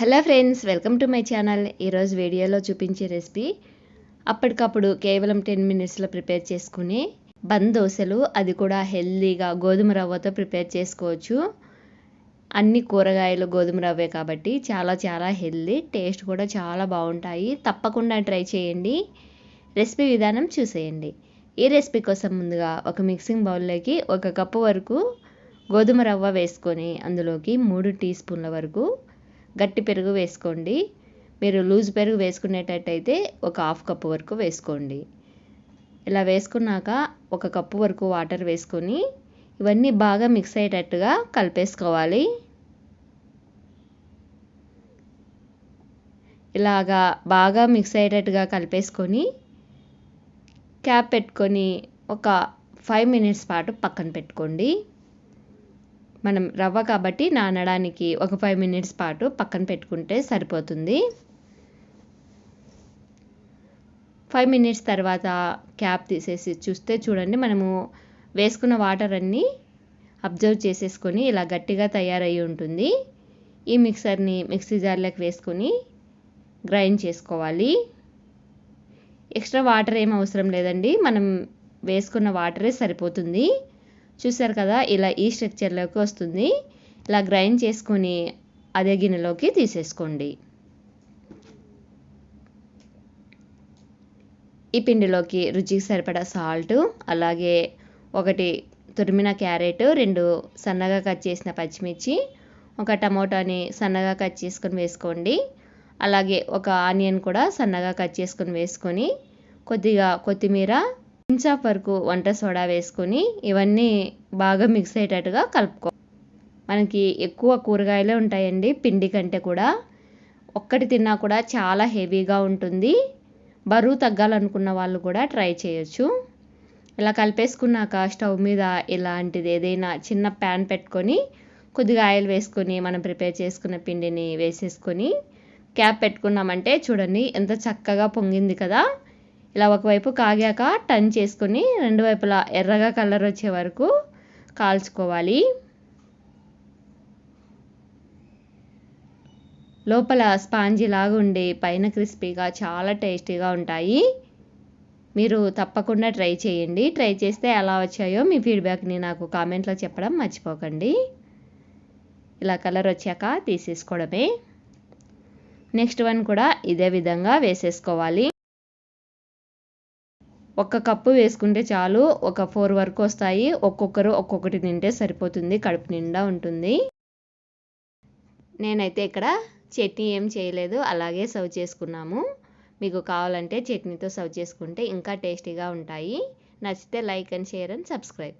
Hello friends welcome to my channel. ఈరోజు వీడియోలో చూపించే రెసిపీ అప్పటికప్పుడు కేవలం టెన్ మినిట్స్లో ప్రిపేర్ చేసుకుని బంద్ దోశలు అది కూడా హెల్దీగా గోధుమ రవ్వతో ప్రిపేర్ చేసుకోవచ్చు. అన్ని కూరగాయలు గోధుమ రవ్వే కాబట్టి చాలా చాలా హెల్దీ టేస్ట్ కూడా చాలా బాగుంటాయి. తప్పకుండా ట్రై చేయండి. రెసిపీ విధానం చూసేయండి. ఈ రెసిపీ కోసం ముందుగా ఒక మిక్సింగ్ బౌల్లోకి ఒక కప్పు వరకు గోధుమ రవ్వ వేసుకొని అందులోకి మూడు టీ స్పూన్ల వరకు గట్టి పెరుగు వేసుకోండి. మీరు లూజ్ పెరుగు వేసుకునేటట్టయితే ఒక హాఫ్ కప్పు వరకు వేసుకోండి. ఇలా వేసుకున్నాక ఒక కప్పు వరకు వాటర్ వేసుకొని ఇవన్నీ బాగా మిక్స్ అయ్యేటట్టుగా కలిపేసుకోవాలి. ఇలాగా బాగా మిక్స్ అయ్యేటట్టుగా కలిపేసుకొని క్యాప్ పెట్టుకొని ఒక ఫైవ్ మినిట్స్ పాటు పక్కన పెట్టుకోండి. మనం రవ్వ కాబట్టి నానడానికి ఒక ఫైవ్ మినిట్స్ పాటు పక్కన పెట్టుకుంటే సరిపోతుంది. ఫైవ్ మినిట్స్ తర్వాత క్యాప్ తీసేసి చూస్తే చూడండి మనము వేసుకున్న వాటర్ అన్నీ అబ్జర్వ్ చేసేసుకొని ఇలా గట్టిగా తయారయ్యి ఉంటుంది. ఈ మిక్సర్ని మిక్సీ జార్లోకి వేసుకొని గ్రైండ్ చేసుకోవాలి. ఎక్స్ట్రా వాటర్ ఏం అవసరం లేదండి మనం వేసుకున్న వాటరే సరిపోతుంది. చూసారు కదా ఇలా ఈ స్ట్రక్చర్లోకి వస్తుంది. ఇలా గ్రైండ్ చేసుకొని అదే గిన్నెలోకి తీసేసుకోండి. ఈ పిండిలోకి రుచికి సరిపడా సాల్ట్ అలాగే ఒకటి తురిమిన క్యారెట్ రెండు సన్నగా కట్ చేసిన పచ్చిమిర్చి ఒక టమోటాని సన్నగా కట్ చేసుకొని వేసుకోండి. అలాగే ఒక ఆనియన్ కూడా సన్నగా కట్ చేసుకొని వేసుకొని కొద్దిగా కొత్తిమీర ఇంచాఫ్ వరకు వంట సోడా వేసుకొని ఇవన్నీ బాగా మిక్స్ అయ్యేటట్టుగా కలుపుకో. మనకి ఎక్కువ కూరగాయలే ఉంటాయండి పిండి కంటే కూడా. ఒక్కటి తిన్నా కూడా చాలా హెవీగా ఉంటుంది. బరువు తగ్గాలనుకున్న వాళ్ళు కూడా ట్రై చేయొచ్చు. ఇలా కలిపేసుకున్నాక స్టవ్ మీద ఇలాంటిది ఏదైనా చిన్న ప్యాన్ పెట్టుకొని కొద్దిగా ఆయిల్ వేసుకొని మనం ప్రిపేర్ చేసుకున్న పిండిని వేసేసుకొని క్యాప్ పెట్టుకున్నామంటే చూడండి ఎంత చక్కగా పొంగింది కదా. ఇలా ఒకవైపు కాగాక టర్న్ చేసుకొని రెండు వైపులా ఎర్రగా కలర్ వచ్చే వరకు కాల్చుకోవాలి. లోపల స్పాంజీ లాగా ఉండి పైన క్రిస్పీగా చాలా టేస్టీగా ఉంటాయి. మీరు తప్పకుండా ట్రై చేయండి. ట్రై చేస్తే ఎలా వచ్చాయో మీ ఫీడ్బ్యాక్ని నాకు కామెంట్లో చెప్పడం మర్చిపోకండి. ఇలా కలర్ వచ్చాక తీసేసుకోవడమే. నెక్స్ట్ వన్ కూడా ఇదే విధంగా వేసేసుకోవాలి. ఒక కప్పు వేసుకుంటే చాలు ఒక ఫోర్ వరకు వస్తాయి. ఒక్కొక్కరు ఒక్కొక్కటి తింటే సరిపోతుంది కడుపు నిండా ఉంటుంది. నేనైతే ఇక్కడ చట్నీ ఏం చేయలేదు అలాగే సర్వ్ చేసుకున్నాము. మీకు కావాలంటే చట్నీతో సర్వ్ చేసుకుంటే ఇంకా టేస్టీగా ఉంటాయి. నచ్చితే like and share and subscribe.